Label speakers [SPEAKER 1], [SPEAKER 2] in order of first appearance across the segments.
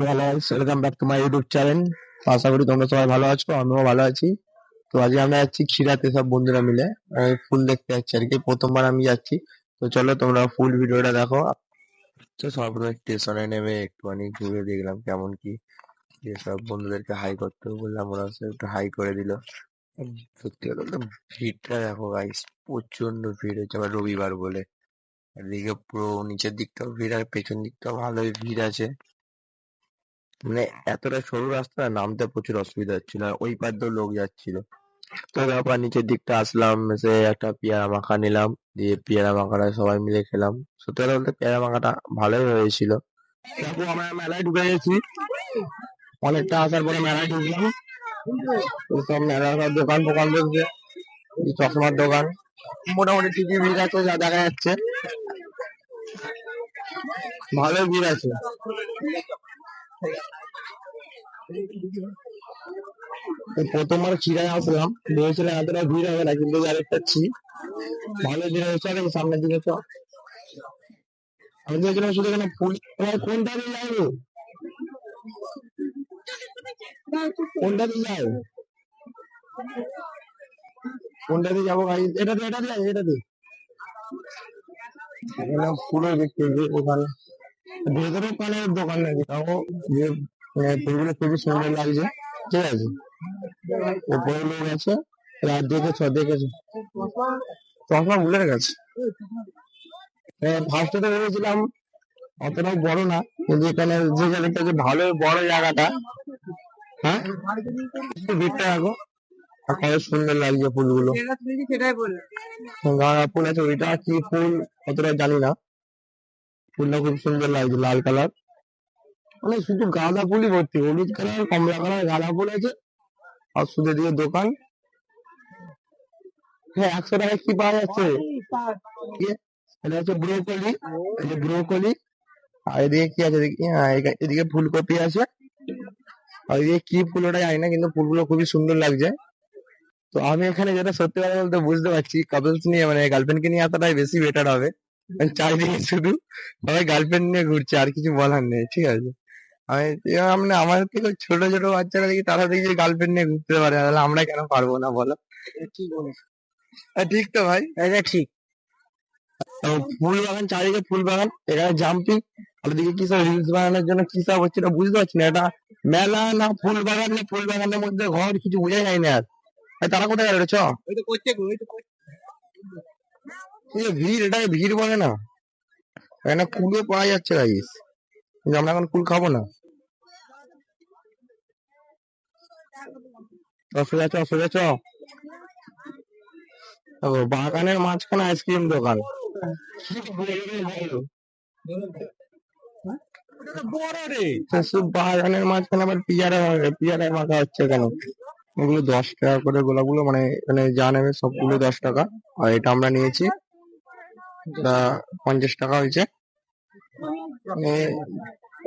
[SPEAKER 1] তো hello welcome back to my YouTube channel আশা করি তোমরা সবাই ভালো আছো, আমিও ভালো আছি। তো আজকে আমরা যাচ্ছি ক্ষীরাতে সব বন্ধুরা মিলে। ফুল দেখতে যাচ্ছি আর কি, প্রথমবার আমি যাচ্ছি। তো চলো তোমরা ফুল ভিডিওটা দেখো। তো সর্বপ্রথম স্টেশনে নেমে একটুখানি ঘুরে দেখলাম কেমন কি। সব বন্ধুদেরকে হাই করতে বললাম, ওরা একটু হাই করে দিল। সত্যি কথা বলতে ভিড়টা দেখো গাইস প্রচণ্ড ভিড় হচ্ছে আবার রবিবার বলে। এদিকে পুরো নিচের দিকটাও ভিড় আর পেছন দিকটাও ভালোই ভিড় আছে। মানে এতটা সরু রাস্তা নামতে প্রচুর অসুবিধা হচ্ছিল। আর ওই পার দিয়েও লোক যাচ্ছিল। তো তারপর নিচের দিকটা আসলাম, এসে একটা পেয়ারা মাখা নিলাম, দিয়ে পেয়ারা মাখাটা সবাই মিলে খেলাম। সত্যি কথা বলতে পেয়ারা মাখাটা ভালোই হয়েছিল। তারপর আমরা মেলায় ঢুকে গেছি। অনেকটা আসার পরে মেলায় ঢুকলাম। সব মেলার দোকান ফোকান চশমার দোকান। মোটামুটি ঠিকই ভিড় আছে, যা দেখা যাচ্ছে। ভালোই ভিড় আছে তো প্রথমবার চিরায় আসলাম। ভেবেছিলাম এতটা ভিড় হবে না, কিন্তু যা দেখতে ভালো হয়েছে আর সামনের দিকে তো। আমি দেখছিলাম শুধু এখানে কোনটা দিয়ে যাব? কোনটা দিয়ে যাব? কোনটা দিয়ে যাব ভাই? এটা দিয়ে এটা দিয়ে এটা দিয়ে। হচ্ছে ভেতরে কানের দোকান নাকি? তাও যে মানে ফুলগুলো খুবই সুন্দর লাগছে। ঠিক আছে। উপরে লোক আছে? রাত দেখেছ দেখেছ? চশমা ভুলে গেছে। ফার্স্টে তো ভেবেছিলাম অতটাও বড় না কিন্তু এখানে যে জায়গাটা যে ভালো বড় জায়গাটা হ্যাঁ? ভিড়টা রাখো আর কত সুন্দর লাগছে ফুলগুলো। গাঁদা ফুল আছে ওইটা কি ফুল? অতটা জানি না। ফুলটা খুব সুন্দর লাগছে লাল কালার। মানে শুধু গাঁদা ফুলই ভর্তি হলুদ কালার কমলা কালার গাঁদা ফুল আছে। আর শুধু দিয়ে দোকান? হ্যাঁ একশো টাকায় কি পাওয়া যাচ্ছে? এটা হচ্ছে ব্রোকলি, এই ব্রোকলি। আর এদিকে কি আছে? হ্যাঁ এদিকে- ফুলকপি আছে। আর এদিকে কি ফুল ওটা জানি না, কিন্তু ফুলগুলো খুবই সুন্দর লাগছে। তো আমি এখানে যেটা সত্যি কথা বলতে বুঝতে পারছি কাপলস নিয়ে মানে গার্লফ্রেন্ড কে নিয়ে আসাটাই বেশি বেটার হবে। কারণ চারিদিকে শুধু সবাই গার্লফ্রেন্ড নিয়ে ঘুরছে, আর কিছু বলার নেই, ঠিক আছে? আমি মানে আমার থেকে ছোট ছোট বাচ্চারা দেখি তারা দেখি গার্লফ্রেন্ড নিয়ে ঘুরতে পারে। তাহলে আমরা কেন পারব না বলো?
[SPEAKER 2] ঠিক
[SPEAKER 1] হ্যাঁ, ঠিক তো ভাই?
[SPEAKER 2] এটা ঠিক।
[SPEAKER 1] ফুল বাগান চারিদিকে ফুল বাগান এখানে জাম্পিং আর দিকে কি সব রিলস বানানোর জন্য কি সব হচ্ছে এটা বুঝতে পারছি না। এটা মেলা না ফুল বাগান না ফুল বাগানের মধ্যে ঘর কিছু বোঝা যায় না আর। তারা কোথায় গেল চ? ভিড় এটাকে ভিড় বলে না। এখানে কুলও পাওয়া যাচ্ছে গাইস আমরা এখন কুল খাব না। অসুবিধা চ অসুবিধা চ বাগানের মাঝখানে আইসক্রিম দোকান।
[SPEAKER 2] রে
[SPEAKER 1] বাগানের মাঝখানে আবার পিয়ারা পিয়ারা মাখা হচ্ছে কেন? ওগুলো দশ টাকা করে গোলাপগুলো মানে এখানে যা নেবে সবগুলো দশ টাকা। আর এটা আমরা নিয়েছি। পঞ্চাশ টাকা হয়েছে।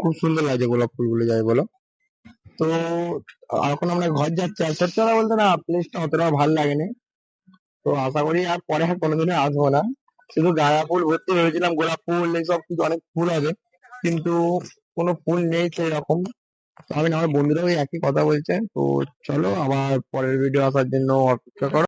[SPEAKER 1] খুব সুন্দর লাগছে গোলাপ ফুলগুলো, যাই বলো। তো এখন আমরা ঘর যাচ্ছি। আর সত্যি কথা বলতে না প্লেসটা অতটা ভালো লাগেনি। তো আশা করি আর পরে আর কোনোদিনও আসব না। শুধু গাঁদা ফুল ভর্তি ভেবেছিলাম, গোলাপ ফুল, এইসব কিছু অনেক ফুল হবে। কিন্তু কোনো ফুল নেই সেই রকম আমি না আমার বন্ধুরাও একই কথা বলছে। তো চলো আবার পরের ভিডিও আসার জন্য অপেক্ষা করো।